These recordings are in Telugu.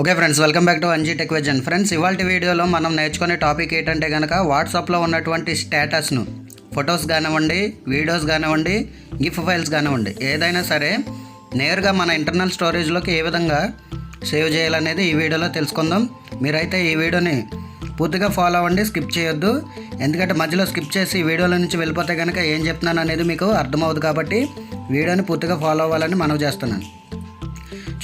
Okay friends welcome back to Anji tech vision friends ఇవాళ వీడియోలో మనం నేర్చుకునే టాపిక్ ఏంటంటే కనుక వాట్సాప్లో ఉన్నటువంటి స్టేటస్ను ఫొటోస్ కానివ్వండి వీడియోస్ కానివ్వండి గిఫ్ట్ ఫైల్స్ కానివ్వండి ఏదైనా సరే నేరుగా మన ఇంటర్నల్ స్టోరేజ్లోకి ఏ విధంగా సేవ్ చేయాలనేది ఈ వీడియోలో తెలుసుకుందాం. మీరైతే ఈ వీడియోని పూర్తిగా ఫాలో అవ్వండి స్కిప్ చేయొద్దు. ఎందుకంటే మధ్యలో స్కిప్ చేసి ఈ వీడియోలో నుంచి వెళ్ళిపోతే కనుక ఏం చెప్తున్నాను అనేది మీకు అర్థమవుతుంది కాబట్టి వీడియోని పూర్తిగా ఫాలో అవ్వాలని మనవి చేస్తున్నాను.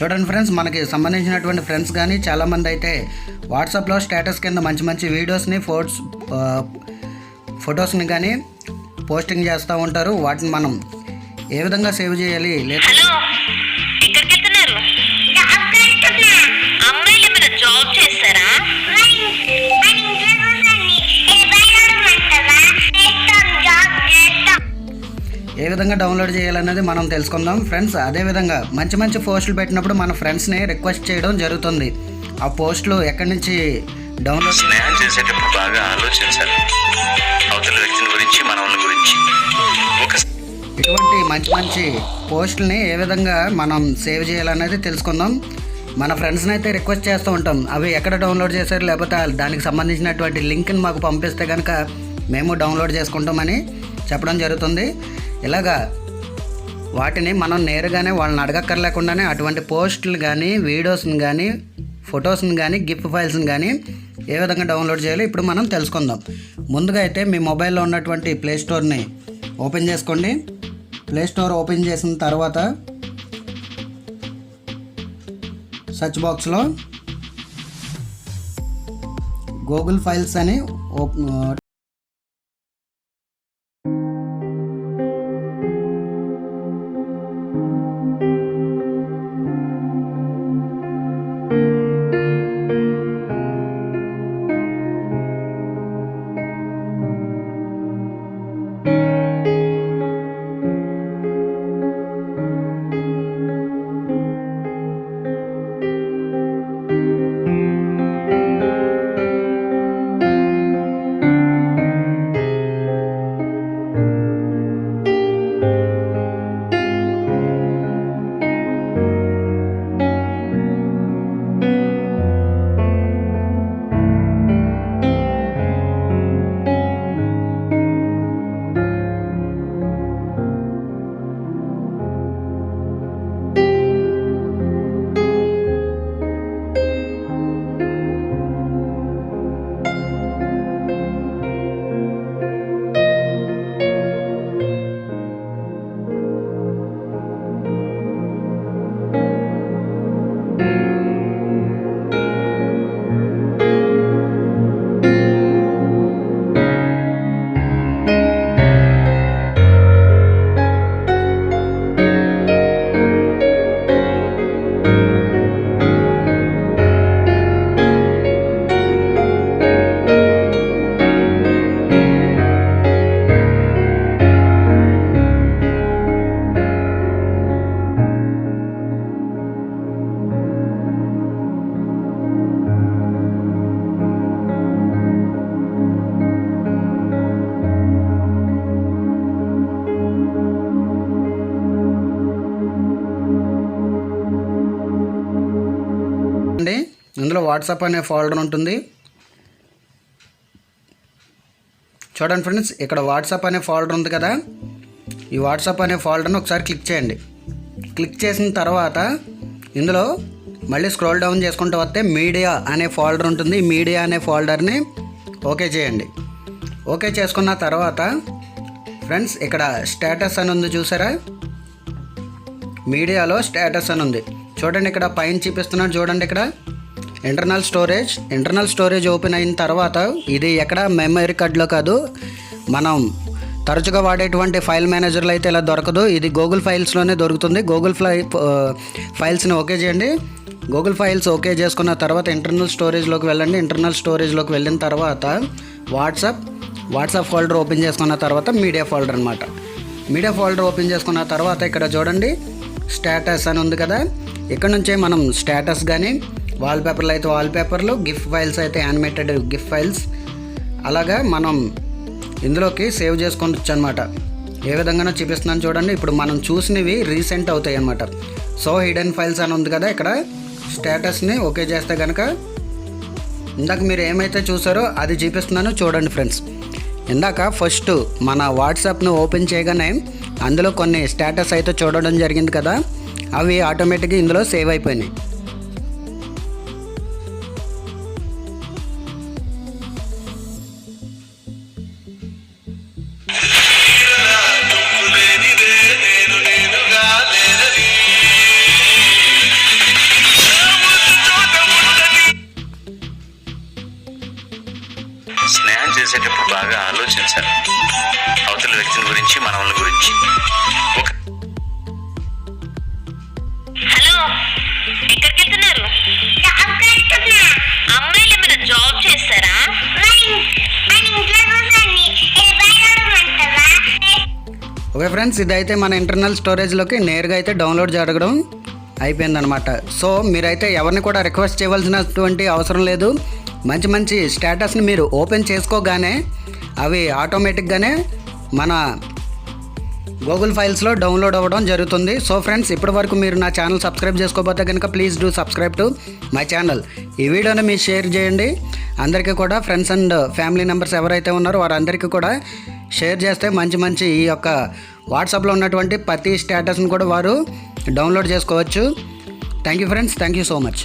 చూడండి ఫ్రెండ్స్ మనకి సంబంధించినటువంటి ఫ్రెండ్స్ కానీ చాలామంది అయితే వాట్సాప్లో స్టేటస్ కింద మంచి మంచి వీడియోస్ని ఫోటోస్ ఫొటోస్ని కానీ పోస్టింగ్ చేస్తూ ఉంటారు. వాటిని మనం ఏ విధంగా సేవ్ చేయాలి? లేదా విధంగా డౌన్లోడ్ చేయాలనేది మనం తెలుసుకుందాం. ఫ్రెండ్స్ అదేవిధంగా మంచి మంచి పోస్టులు పెట్టినప్పుడు మన ఫ్రెండ్స్ని రిక్వెస్ట్ చేయడం జరుగుతుంది. ఆ పోస్టులు ఎక్కడి నుంచి డౌన్లోడ్ స్నేహం చేసేటప్పుడు బాగా ఆలోచించాలి. అవతల వ్యక్తిని గురించి మనవుని గురించి. ఒక ఇటువంటి మంచి మంచి పోస్టుల్ని ఏ విధంగా మనం సేవ్ చేయాలనేది తెలుసుకుందాం. మన ఫ్రెండ్స్ని అయితే రిక్వెస్ట్ చేస్తూ ఉంటాం. అవి ఎక్కడ డౌన్లోడ్ చేశారు లేకపోతే దానికి సంబంధించినటువంటి లింక్ని మాకు పంపిస్తే కనుక మేము డౌన్లోడ్ చేసుకుంటామని చెప్పడం జరుగుతుంది. ఇలాగా వాటిని మనం నేరుగానే వాళ్ళని అడగక్కర్లేకుండానే అటువంటి పోస్టులు కానీ వీడియోస్ని కానీ ఫొటోస్ని కానీ గిఫ్ట్ ఫైల్స్ని కానీ ఏ విధంగా డౌన్లోడ్ చేయాలో ఇప్పుడు మనం తెలుసుకుందాం. ముందుగా అయితే మీ మొబైల్లో ఉన్నటువంటి ప్లే స్టోర్ని ఓపెన్ చేసుకోండి. ప్లే స్టోర్ ఓపెన్ చేసిన తర్వాత సర్చ్ బాక్స్లో గూగుల్ ఫైల్స్ అని వాట్సాప్ అనే ఫోల్డర్ ఉంటుంది. చూడండి ఫ్రెండ్స్ ఇక్కడ వాట్సాప్ అనే ఫోల్డర్ ఉంది కదా. ఈ వాట్సాప్ అనే ఫోల్డర్ని ఒకసారి క్లిక్ చేయండి. క్లిక్ చేసిన తర్వాత ఇందులో మళ్ళీ స్క్రోల్ డౌన్ చేసుకుంటూ వస్తే మీడియా అనే ఫోల్డర్ ఉంటుంది. మీడియా అనే ఫోల్డర్ని ఓకే చేయండి. ఓకే చేసుకున్న తర్వాత ఫ్రెండ్స్ ఇక్కడ స్టేటస్ అని ఉంది చూసారా? మీడియాలో స్టేటస్ అని ఉంది. చూడండి ఇక్కడ పైన చూపిస్తున్నాను చూడండి ఇక్కడ. Internal storage internal storage open అయిన తర్వాత ఇది ఎక్కడ మెమరీ కార్డ్లో కాదు. మనం తరచుగా వాడేటువంటి ఫైల్ మేనేజర్లు అయితే ఇలా దొరకదు. ఇది గూగుల్ ఫైల్స్లోనే దొరుకుతుంది. గూగుల్ ఫ్లై ఫైల్స్ని ఓకే చేయండి. గూగుల్ ఫైల్స్ ఓకే చేసుకున్న తర్వాత ఇంటర్నల్ స్టోరేజ్లోకి వెళ్ళండి. ఇంటర్నల్ స్టోరేజ్లోకి వెళ్ళిన తర్వాత వాట్సాప్ వాట్సాప్ ఫోల్డర్ ఓపెన్ చేసుకున్న తర్వాత మీడియా ఫోల్డర్ అనమాట మీడియా ఫోల్డర్ ఓపెన్ చేసుకున్న తర్వాత ఇక్కడ చూడండి. స్టేటస్ అని ఉంది కదా. ఇక్కడ నుంచే మనం స్టేటస్ కానీ వాల్పేపర్లు అయితే వాల్పేపర్లు గిఫ్ట్ ఫైల్స్ అయితే యానిమేటెడ్ గిఫ్ట్ ఫైల్స్ అలాగా మనం ఇందులోకి సేవ్ చేసుకోవచ్చు అనమాట ఏ విధంగానో చూపిస్తున్నాను చూడండి. ఇప్పుడు మనం చూసినవి రీసెంట్ అవుతాయి అనమాట సో హిడెన్ ఫైల్స్ అని ఉంది కదా ఇక్కడ. స్టేటస్ని ఓకే చేస్తే కనుక ఇందాక మీరు ఏమైతే చూసారో అది చూపిస్తున్నాను చూడండి ఫ్రెండ్స్ ఇందాక ఫస్ట్ మన వాట్సాప్ను ఓపెన్ చేయగానే అందులో కొన్ని స్టేటస్ అయితే చూడడం జరిగింది కదా. అవి ఆటోమేటిక్గా ఇందులో సేవ్ అయిపోయినాయి. చేసేటప్పుడు బాగా ఆలోచించాలి. అవతల వ్యక్తిని గురించి మనవల గురించి. హలో ఎక్కడికి వెళ్తున్నారు అమ్మాయిలు ఏమైనా జాబ్ చేస్తారా? ఓకే ఫ్రెండ్స్ ఇదైతే మన ఇంటర్నల్ స్టోరేజ్లోకి నేరుగా అయితే డౌన్లోడ్ జరగడం అయిపోయిందనమాట సో మీరైతే ఎవరిని కూడా రిక్వెస్ట్ చేయవలసినటువంటి అవసరం లేదు. మంచి మంచి స్టేటస్ని మీరు ఓపెన్ చేసుకోగానే అవి ఆటోమేటిక్గానే మన గూగుల్ ఫైల్స్లో డౌన్లోడ్ అవ్వడం జరుగుతుంది. సో ఫ్రెండ్స్ ఇప్పటి వరకు మీరు నా ఛానల్ సబ్స్క్రైబ్ చేసుకోకపోతే కనుక please do subscribe to my channel. ఈ వీడియోని మీరు షేర్ చేయండి. అందరికీ కూడా ఫ్రెండ్స్ అండ్ ఫ్యామిలీ మెంబర్స్ ఎవరైతే ఉన్నారో వారందరికీ కూడా షేర్ చేస్తే మంచి మంచి ఈ యొక్క వాట్సాప్లో ఉన్నటువంటి ప్రతి స్టేటస్ని కూడా వారు డౌన్లోడ్ చేసుకోవచ్చు. Thank you friends. Thank you so much.